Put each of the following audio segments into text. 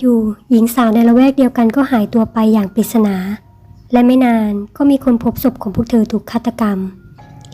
อยู่ๆหญิงสาวในละแวกเดียวกันก็หายตัวไปอย่างปริศนา และไม่นานก็มีคนพบศพของพวกเธอถูกฆาตกรรม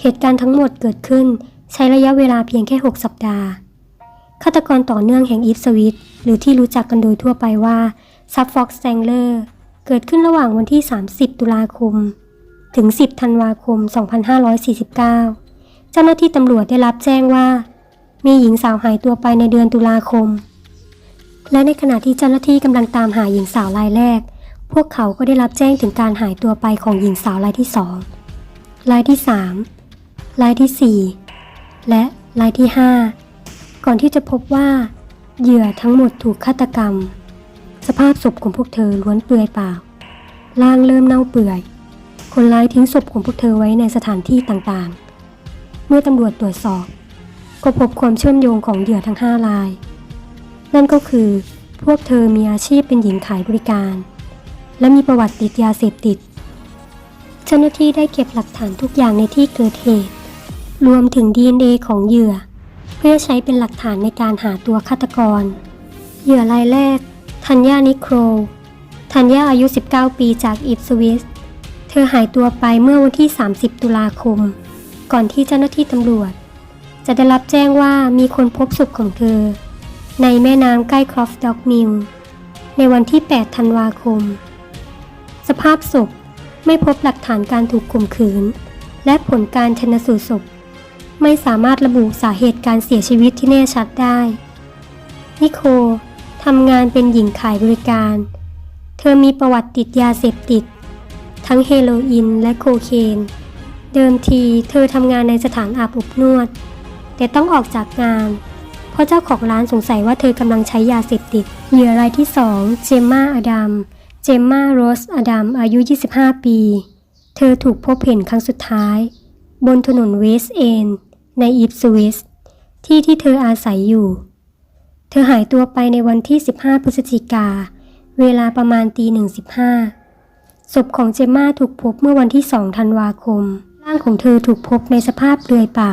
เหตุการณ์ทั้งหมดเกิดขึ้นใช้ระยะเวลาเพียงแค่ 6 สัปดาห์ฆาตกรต่อเนื่องแห่งอีฟสวิตหรือที่รู้จักกันโดยทั่วไปว่าซับฟ็อกสแตงเลอร์เกิดขึ้นระหว่างวันที่ 30 ตุลาคม ถึง 10 ธันวาคม 2549 เจ้าหน้าที่ตำรวจได้รับแจ้งว่า มีหญิงสาวหายตัวไปในเดือนตุลาคม และในขณะที่เจ้าหน้าที่กำลังตามหาหญิงสาวรายแรก พวกเขาก็ได้รับแจ้งถึงการหายตัวไปของหญิงสาวรายที่สองรายที่สามรายที่สี่และรายที่ห้าก่อนที่จะพบว่า เหยื่อทั้งหมดถูกฆาตกรรม สภาพศพของพวกเธอล้วนเปลือยเปล่าร่างเริ่มเน่าเปื่อย คนร้ายทิ้งศพของพวกเธอไว้ในสถานที่ต่างๆ เมื่อตำรวจตรวจสอบ ก็พบความเชื่อมโยงของเหยื่อทั้งห้าราย นั่นก็คือ พวกเธอมีอาชีพเป็นหญิงขายบริการ และมีประวัติติดยาเสพติด เจ้าหน้าที่ได้เก็บหลักฐานทุกอย่างในที่เกิดเหตุ รวมถึง DNA ของเหยื่อ เพื่อใช้เป็นหลักฐานในการหาตัวฆาตกร เหยื่อรายแรกธัญญานิโครธัญญาอายุ 19 ปีจากอิปสวิส เธอหายตัวไปเมื่อวันที่ 30 ตุลาคม ก่อนที่เจ้าหน้าที่ตำรวจ จะได้รับแจ้งว่ามีคนพบศพของเธอ ในแม่น้ำใกล้ครอฟด็อกมิลในวันที่ 8 ธันวาคม สภาพศพไม่พบหลักฐานการถูกข่มขืน และผลการชนสูตรศพ ไม่สามารถระบุสาเหตุการเสียชีวิตที่แน่ชัดได้ นิโคทำงานเป็นหญิงขายบริการ เธอมีประวัติติดยาเสพติด ทั้งเฮโรอีนและโคเคน เดิมทีเธอทำงานในสถานอาบอบนวด แต่ต้องออกจากงานเพราะเจ้าของร้านสงสัยว่าเธอกำลังใช้ยาเสพติด เหยื่อรายที่2เจมมาอดัม เจมมาโรสอดัมอายุ 25 ปี เธอถูกพบเห็นครั้งสุดท้าย บนถนนเวสเอนในอีฟสวิสที่ที่เธออาศัยอยู่ เธอหายตัวไปในวันที่ 15 พฤศจิกา เวลาประมาณตีหนึ่งสิบห้าศพของเจมมาถูกพบเมื่อวันที่2ธันวาคม ร่างของเธอถูกพบในสภาพเปลือยเปล่า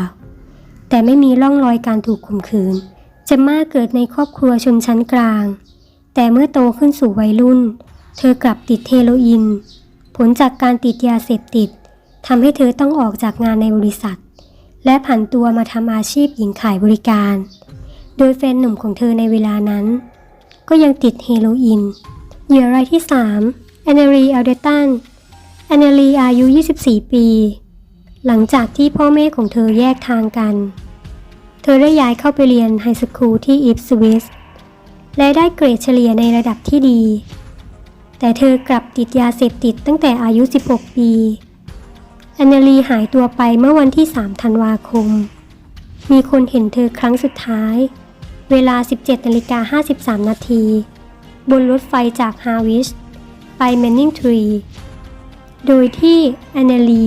แต่ไม่มีร่องรอยการถูกข่มขืน เจมมาเกิดในครอบครัวชนชั้นกลาง แต่เมื่อโตขึ้นสู่วัยรุ่น เธอกลับติดเฮโรอีน ผลจากการติดยาเสพติดทำให้เธอต้องออกจากงานในบริษัท และผันตัวมาทำอาชีพหญิงขายบริการ โดยแฟนหนุ่มของเธอในเวลานั้น ก็ยังติดเฮโรอีนเหยื่อรายที่ 3 แอนเนรีอัลเดตันแอนเนรีอายุ 24 ปี หลังจากที่พ่อแม่ของเธอแยกทางกัน เธอได้ย้ายเข้าไปเรียนไฮสคูลที่อิฟสวิสและได้เกรดเฉลี่ยในระดับที่ดี แต่เธอกลับติดยาเสพติดตั้งแต่อายุ 16 ปีแอนเนลีหายตัวไปเมื่อวันที่ 3 ธันวาคม มีคนเห็นเธอครั้งสุดท้าย เวลา 17นาฬิกา53 นาที บนรถไฟจากฮาวิชไปแมนนิงทรี โดยที่แอนเนลี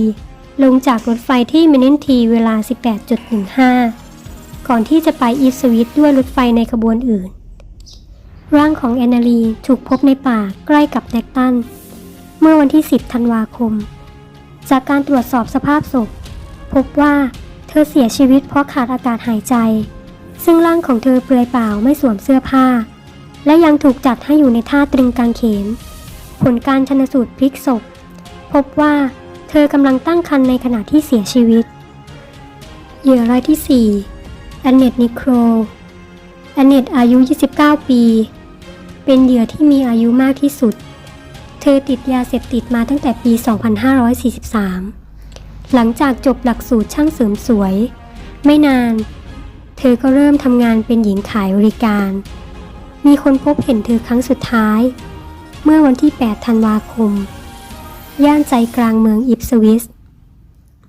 ลงจากรถไฟที่แมนนิงทรีเวลา 18.15 ก่อนที่จะไปอีสวิตด้วยรถไฟในขบวนอื่น ร่างของแอนเนลีถูกพบในป่าใกล้กับแดกตัน เมื่อวันที่ 10 ธันวาคม จากการตรวจสอบสภาพศพ พบว่าเธอเสียชีวิตเพราะขาดอากาศหายใจ ซึ่งร่างของเธอเปลือยเปล่าไม่สวมเสื้อผ้า และยังถูกจัดให้อยู่ในท่าตรึงกางเขน ผลการชนสูตรพลิกศพ พบว่าเธอกำลังตั้งครรภ์ในขณะที่เสียชีวิต เหยื่อรายที่ 4 แอนเนตนิโครแอนเนตอายุ 29 ปี เป็นเหยื่อที่มีอายุมากที่สุด เธอติดยาเสพติดมาตั้งแต่ปี 2543 หลังจากจบหลักสูตรช่างเสริมสวย ไม่นาน เธอก็เริ่มทำงานเป็นหญิงขายบริการ มีคนพบเห็นเธอครั้งสุดท้าย เมื่อวันที่ 8 ธันวาคม ย่านใจกลางเมืองอิปสวิส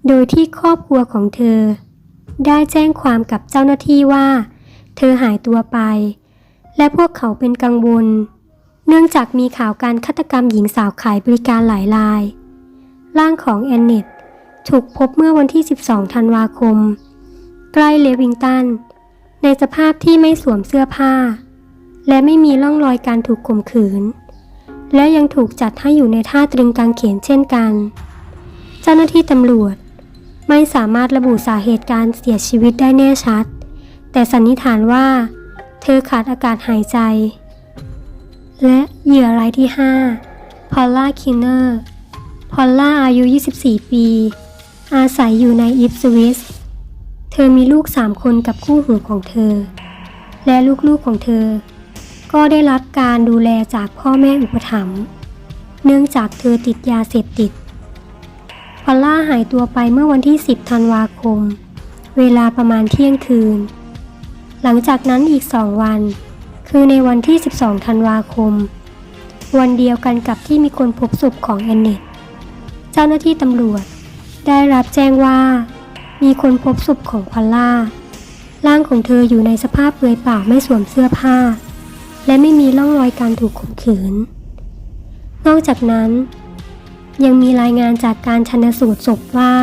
โดยที่ครอบครัวของเธอ ได้แจ้งความกับเจ้าหน้าที่ว่า เธอหายตัวไป และพวกเขาเป็นกังวล เนื่องจากมีข่าวการฆาตกรรมหญิงสาวขายบริการหลายราย ร่างของแอนเนตถูกพบเมื่อวันที่ 12 ธันวาคม ใกล้เลวิงตัน ในสภาพที่ไม่สวมเสื้อผ้า และไม่มีร่องรอยการถูกข่มขืน และยังถูกจัดให้อยู่ในท่าตรึงกางเขนเช่นกัน เจ้าหน้าที่ตำรวจ ไม่สามารถระบุสาเหตุการเสียชีวิตได้แน่ชัด แต่สันนิษฐานว่า เธอขาดอากาศหายใจ และเหยื่อรายที่ 5 พอลล่าคินเนอร์ พอลล่าอายุ 24 ปี อาศัยอยู่ในอิปสวิส เธอมีลูก 3 คนกับคู่หูของเธอ และลูกๆของเธอ ก็ได้รับการดูแลจากพ่อแม่อุปถัมภ์ เนื่องจากเธอติดยาเสพติด พอลล่าหายตัวไปเมื่อวันที่ 10 ธันวาคม เวลาประมาณเที่ยงคืน หลังจากนั้นอีก2วัน คือในวันที่ 12 ธันวาคม วันเดียวกันกับที่มีคนพบศพของแอนเนตเจ้าหน้าที่ตำรวจ ได้รับแจ้งว่า มีคนพบศพของพอลล่า ร่างของเธออยู่ในสภาพเปลือยเปล่าไม่สวมเสื้อผ้า และไม่มีร่องรอยการถูกข่มขืน นอกจากนั้น ยังมีรายงานจากการชันสูตรศพว่า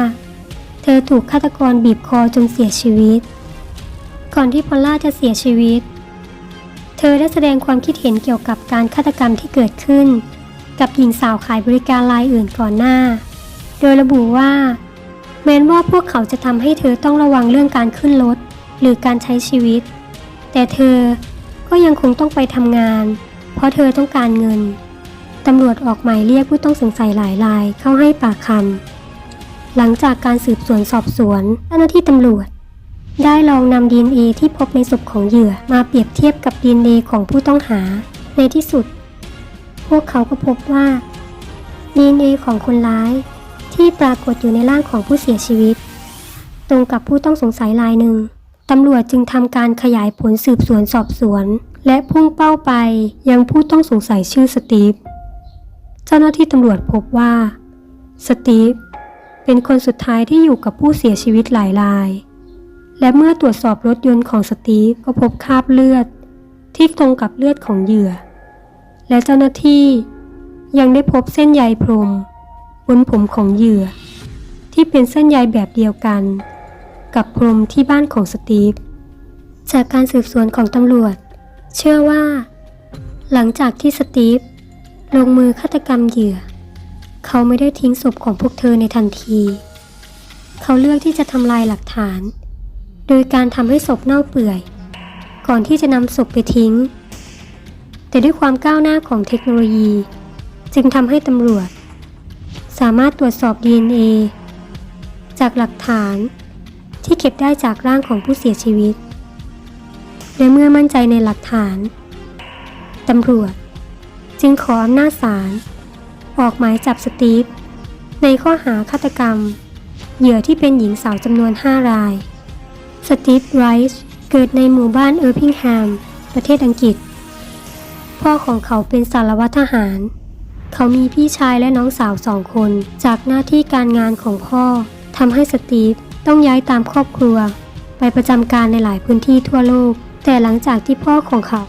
เธอถูกฆาตกรบีบคอจนเสียชีวิต ก่อนที่พอลล่าจะเสียชีวิต เธอได้แสดงความคิดเห็นเกี่ยวกับการฆาตกรรมที่เกิดขึ้น กับหญิงสาวขายบริการรายอื่นก่อนหน้า โดยระบุว่า แม้นว่าพวกเขาจะทำให้เธอต้องระวังเรื่องการขึ้นรถหรือการใช้ชีวิต แต่เธอก็ยังคงต้องไปทำงาน เพราะเธอต้องการเงิน ตำรวจออกหมายเรียกผู้ต้องสงสัยหลายรายเข้าให้ปากคำหลังจากการสืบสวนสอบสวนเจ้าหน้าที่ตำรวจ ได้ลองนำ DNA ที่พบในศพของเหยื่อมาเปรียบเทียบกับ DNA ของผู้ต้องหา ในที่สุด พวกเขาก็พบว่า DNA ของคนร้ายที่ปรากฏอยู่ในร่างของผู้เสียชีวิต ตรงกับผู้ต้องสงสัยรายหนึ่งตำรวจจึงทำการขยายผลสืบสวนสอบสวน และพุ่งเป้าไปยังผู้ต้องสงสัยชื่อสตีฟ เจ้าหน้าที่ตำรวจพบว่า สตีฟเป็นคนสุดท้ายที่อยู่กับผู้เสียชีวิตหลายราย และเมื่อตรวจสอบรถยนต์ของสตีฟก็พบคราบเลือด ที่ตรงกับเลือดของเหยื่อ และเจ้าหน้าที่ยังได้พบเส้นใยพรม บนผมของเหยื่อ ที่เป็นเส้นใยแบบเดียวกัน กับพรมที่บ้านของสตีฟจากการสืบสวนของตำรวจ เชื่อว่า หลังจากที่สตีฟ ลงมือฆาตกรรมเหยื่อ เขาไม่ได้ทิ้งศพของพวกเธอในทันที เขาเลือกที่จะทำลายหลักฐาน โดยการทำให้ศพเน่าเปื่อย ก่อนที่จะนำศพไปทิ้ง แต่ด้วยความก้าวหน้าของเทคโนโลยี จึงทำให้ตำรวจ สามารถตรวจสอบ DNA จากหลักฐานที่เก็บได้จากร่างของผู้เสียชีวิต และเมื่อมั่นใจในหลักฐาน ตำรวจ จึงขออำนาจศาลออกหมายจับสตีฟ ในข้อหาฆาตกรรม เหยื่อที่เป็นหญิงสาวจำนวน 5 ราย สตีฟไรส์เกิดในหมู่บ้านเออร์พิงแฮม ประเทศอังกฤษ พ่อของเขาเป็นสารวัตรทหาร เขามีพี่ชายและน้องสาวสองคน จากหน้าที่การงานของพ่อทำให้สตีฟต้องย้ายตามครอบครัว ไปประจำการในหลายพื้นที่ทั่วโลก แต่หลังจากที่พ่อของเขา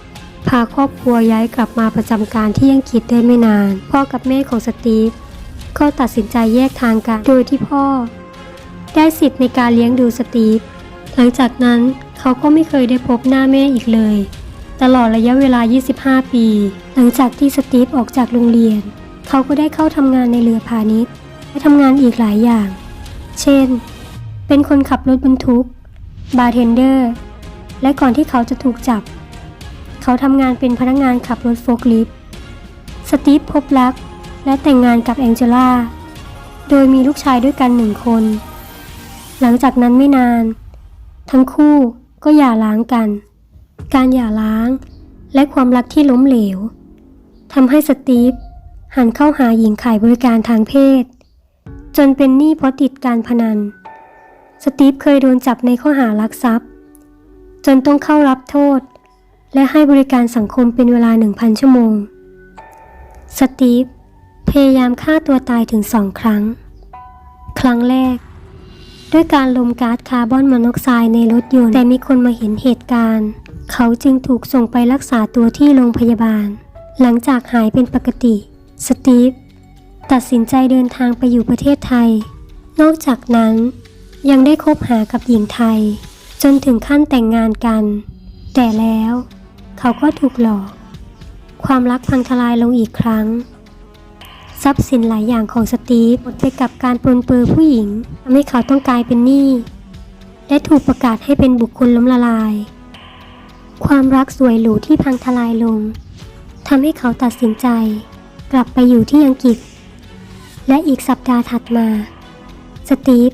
าครอบครัวย้ายกลับมาประจำการที่อังกฤษได้ไม่นาน พ่อกับแม่ของสตีฟก็ตัดสินใจแยกทางกัน โดยที่พ่อ ได้สิทธิ์ในการเลี้ยงดูสตีฟหลังจากนั้นเขาก็ไม่เคยได้พบหน้าแม่อีกเลย ตลอดระยะเวลา 25 ปี หลังจากที่สตีฟออกจากโรงเรียน เขาก็ได้เข้าทำงานในเรือพาณิชย์และทำงานอีกหลายอย่าง เช่น เป็นคนขับรถบรรทุก บาร์เทนเดอร์ และก่อนที่เขาจะถูกจับ เขาทำงานเป็นพนักงานขับรถโฟล์คลิฟต์สตีฟพบรัก และแต่งงานกับแองเจล่า โดยมีลูกชายด้วยกันหนึ่งคน หลังจากนั้นไม่นาน ทั้งคู่ก็หย่าร้างกัน การหย่าร้าง และความรักที่ล้มเหลวทำให้สตีฟหันเข้าหาหญิงขายบริการทางเพศ จนเป็นหนี้เพราะติดการพนัน สตีฟเคยโดนจับในข้อหารักทรัพย์ จนต้องเข้ารับโทษ และให้บริการสังคมเป็นเวลา 1,000 ชั่วโมง สตีฟพยายามฆ่าตัวตายถึงสองครั้ง ครั้งแรก ด้วยการลมก๊าซคาร์บอนมอนอกไซด์ในรถยนต์ แต่มีคนมาเห็นเหตุการณ์ เขาจึงถูกส่งไปรักษาตัวที่โรงพยาบาล หลังจากหายเป็นปกติ สตีฟตัดสินใจเดินทางไปอยู่ประเทศไทย นอกจากนั้นยังได้คบหากับหญิงไทย จนถึงขั้นแต่งงานกัน แต่แล้ว เขาก็ถูกหลอก ความรักพังทลายลงอีกครั้ง ทรัพย์สินหลายอย่างของสตีฟหมดไปกับการปลนเปือผู้หญิงทำให้เขาต้องกลายเป็นหนี้และถูกประกาศให้เป็นบุคคลล้มละลาย ความรักสวยหรูที่พังทลายลงทำให้เขาตัดสินใจ กลับไปอยู่ที่อังกฤษ และอีกสัปดาห์ถัดมา สตีฟ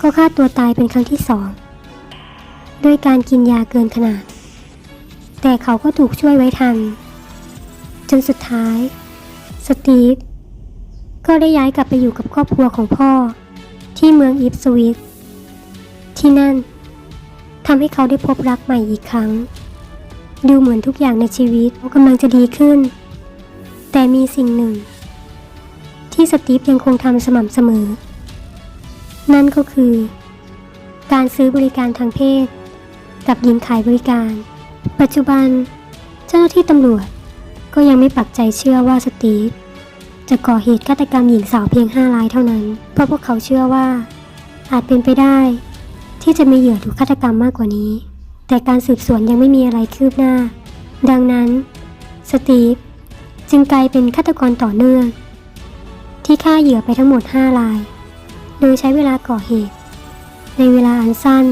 ก็ฆ่าตัวตายเป็นครั้งที่สองด้วยการกินยาเกินขนาด แต่เขาก็ถูกช่วยไว้ทัน จนสุดท้าย สตีฟก็ได้ย้ายกลับไปอยู่กับครอบครัวของพ่อ ที่เมืองอิฟสวิตที่นั่นทำให้เขาได้พบรักใหม่อีกครั้ง ดูเหมือนทุกอย่างในชีวิตกำลังจะดีขึ้น แต่มีสิ่งหนึ่ง ที่สตีฟยังคงทำสม่ำเสมอ นั่นก็คือ การซื้อบริการทางเพศ กับหญิงขายบริการ ปัจจุบัน เจ้าหน้าที่ตำรวจก็ยังไม่ปักใจเชื่อว่าสตีฟจะก่อเหตุฆาตกรรมหญิงสาวเพียง5รายเท่านั้น เพราะพวกเขาเชื่อว่า อาจเป็นไปได้ ที่จะมีเหยื่อถูกฆาตกรรมมากกว่านี้ แต่การสืบสวนยังไม่มีอะไรคืบหน้า ดังนั้น สตีฟจึงกลายเป็นฆาตกรต่อเนื่อง ที่ฆ่าเหยื่อไปทั้งหมด 5 ราย โดยใช้เวลาก่อเหตุ ในเวลาอันสั้น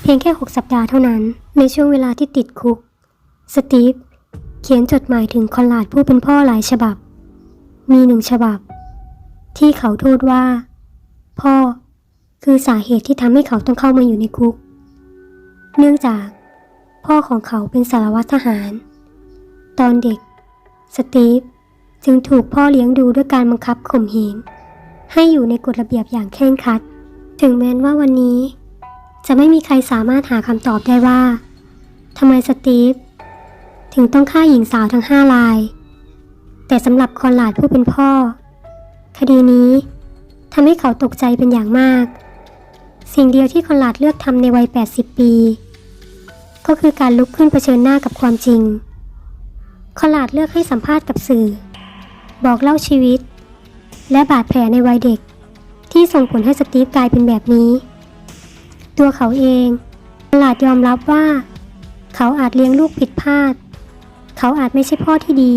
เพียงแค่ 6 สัปดาห์เท่านั้น ในช่วงเวลาที่ติดคุก สตีฟเขียนจดหมายถึงคอนลาดผู้เป็นพ่อหลายฉบับ มีหนึ่งฉบับ ที่เขาโทษว่า พ่อ คือสาเหตุที่ทำให้เขาต้องเข้ามาอยู่ในคุก เนื่องจาก พ่อของเขาเป็นสารวัตรทหาร ตอนเด็ก สตีฟจึงถูกพ่อเลี้ยงดูด้วยการบังคับข่มเหงให้อยู่ในกฎระเบียบอย่างเคร่งครัด ถึงแม้ว่าวันนี้ จะไม่มีใครสามารถหาคำตอบได้ว่าทำไมสตีฟถึงต้องฆ่าหญิงสาวทั้งห้าราย แต่สำหรับคอนหลาดผู้เป็นพ่อ คดีนี้ทำให้เขาตกใจเป็นอย่างมาก สิ่งเดียวที่คอนหลาดเลือกทำในวัย 80 ปี ก็คือการลุกขึ้นเผชิญหน้ากับความจริง คอนหลาดเลือกให้สัมภาษณ์กับสื่อ บอกเล่าชีวิต และบาดแผลในวัยเด็ก ที่ส่งผลให้สตีฟกลายเป็นแบบนี้ ตัวเขาเองคอนลาดยอมรับว่า เขาอาจเลี้ยงลูกผิดพลาด เขาอาจไม่ใช่พ่อที่ดี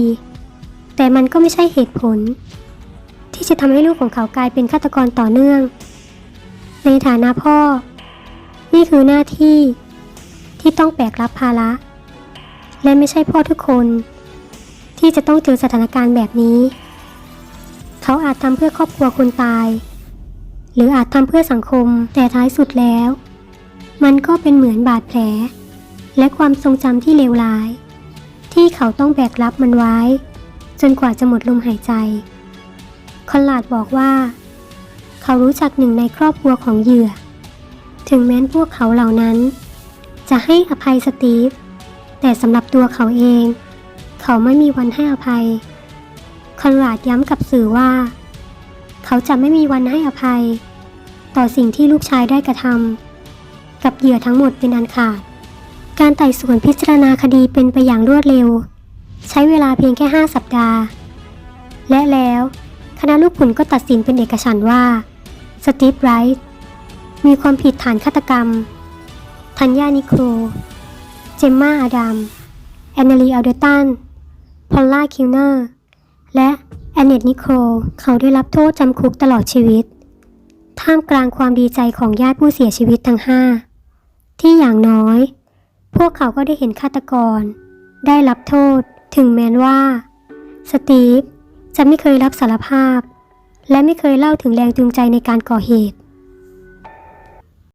แต่มันก็ไม่ใช่เหตุผล ที่จะทำให้ลูกของเขากลายเป็นฆาตกรต่อเนื่อง ในฐานะพ่อ นี่คือหน้าที่ที่ต้องแบกรับภาระ และไม่ใช่พ่อทุกคน ที่จะต้องเจอสถานการณ์แบบนี้ เขาอาจทำเพื่อครอบครัวคนตาย หรืออาจทำเพื่อสังคมแต่ท้ายสุดแล้ว มันก็เป็นเหมือนบาดแผล และความทรงจำที่เลวร้าย ที่เขาต้องแบกรับมันไว้ จนกว่าจะหมดลมหายใจ คอนลาดบอกว่า เขารู้จักหนึ่งในครอบครัวของเหยื่อ ถึงแม้นพวกเขาเหล่านั้น จะให้อภัยสตีฟ แต่สำหรับตัวเขาเอง เขาไม่มีวันให้อภัย คอนราดย้ำกับสื่อว่า เขาจะไม่มีวันให้อภัย ต่อสิ่งที่ลูกชายได้กระทำ กับเหยื่อทั้งหมดเป็นอันขาด การไต่สวนพิจารณาคดีเป็นไปอย่างรวดเร็ว ใช้เวลาเพียงแค่ 5 สัปดาห์ และแล้วคณะลูกขุนก็ตัดสินเป็นเอกฉันท์ว่า สตีฟไรท์มีความผิดฐานฆาตกรรมธัญญานิโคลเจมมาอาดัม แอนนาลีอัลเดตัน พอลล่าคิวเนอร์ และแอนเนตนิโคลเขาได้รับโทษจำคุกตลอดชีวิต ท่ามกลางความดีใจของญาติผู้เสียชีวิตทั้งห้า ที่อย่างน้อย พวกเขาก็ได้เห็นฆาตกร ได้รับโทษถึงแม้นว่า สตีฟจะไม่เคยรับสารภาพ และไม่เคยเล่าถึงแรงจูงใจในการก่อเหตุ